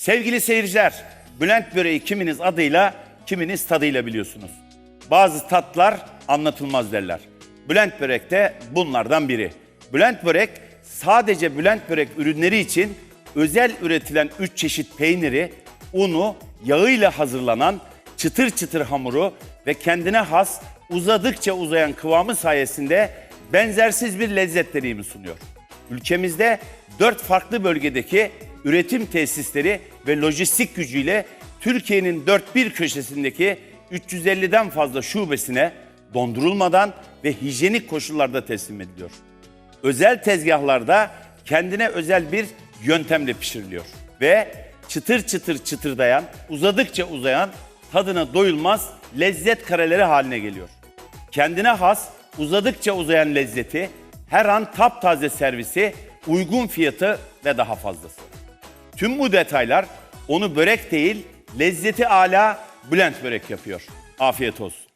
Sevgili seyirciler, Bülent böreği kiminiz adıyla, kiminiz tadıyla biliyorsunuz. Bazı tatlar anlatılmaz derler. Bülent börek de bunlardan biri. Bülent börek sadece Bülent börek ürünleri için özel üretilen 3 çeşit peyniri, unu, yağıyla hazırlanan çıtır çıtır hamuru ve kendine has uzadıkça uzayan kıvamı sayesinde benzersiz bir lezzet deneyimi sunuyor. Ülkemizde dört farklı bölgedeki üretim tesisleri ve lojistik gücüyle Türkiye'nin dört bir köşesindeki 350'den fazla şubesine dondurulmadan ve hijyenik koşullarda teslim ediliyor. Özel tezgahlarda kendine özel bir yöntemle pişiriliyor ve çıtır çıtır çıtırdayan, uzadıkça uzayan tadına doyulmaz lezzet kareleri haline geliyor. Kendine has, uzadıkça uzayan lezzeti, her an taptaze servisi, uygun fiyatı ve daha fazlası. Tüm bu detaylar onu börek değil, lezzeti ala Bülent börek yapıyor. Afiyet olsun.